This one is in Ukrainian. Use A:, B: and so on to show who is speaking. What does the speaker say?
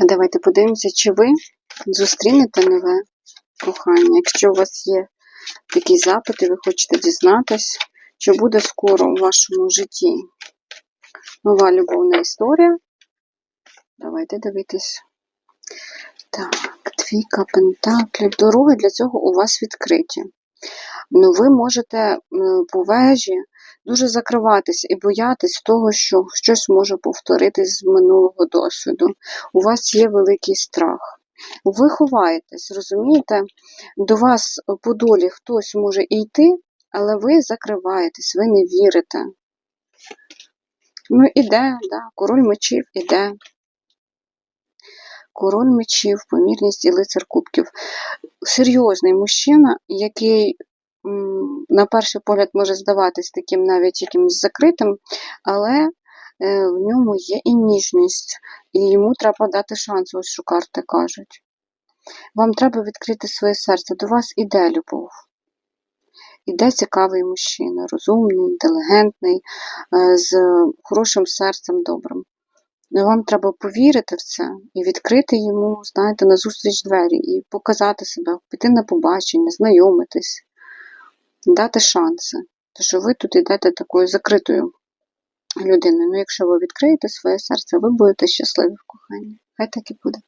A: Давайте подивимося, чи ви зустрінете нове кохання. Якщо у вас є такі запити, ви хочете дізнатись, що буде скоро у вашому житті нова любовна історія. Давайте дивитись. Так, двійка пентаклів. Дороги для цього у вас відкриті. Ну, ви можете по вежі дуже закриватись і боятись того, що щось може повторитись з минулого досвіду. У вас є великий страх. Ви ховаєтесь, розумієте? До вас по долі хтось може йти, але ви закриваєтесь, ви не вірите. Ну, іде, да, король мечів іде. Король мечів, помірність і лицар кубків. Серйозний мужчина, який на перший погляд може здаватись таким навіть якимось закритим, але е, в ньому є і ніжність, і йому треба дати шанс, ось що карти кажуть. Вам треба відкрити своє серце, до вас іде любов. Іде цікавий мужчина, розумний, інтелігентний, е, з хорошим серцем добрим. Ну, Вам треба повірити в це і відкрити йому, знаєте, назустріч двері, і показати себе, піти на побачення, знайомитись, дати шанси. Тому що ви тут йдете такою закритою людиною. Ну, якщо ви відкриєте своє серце, ви будете щасливі в коханні. Хай так і буде.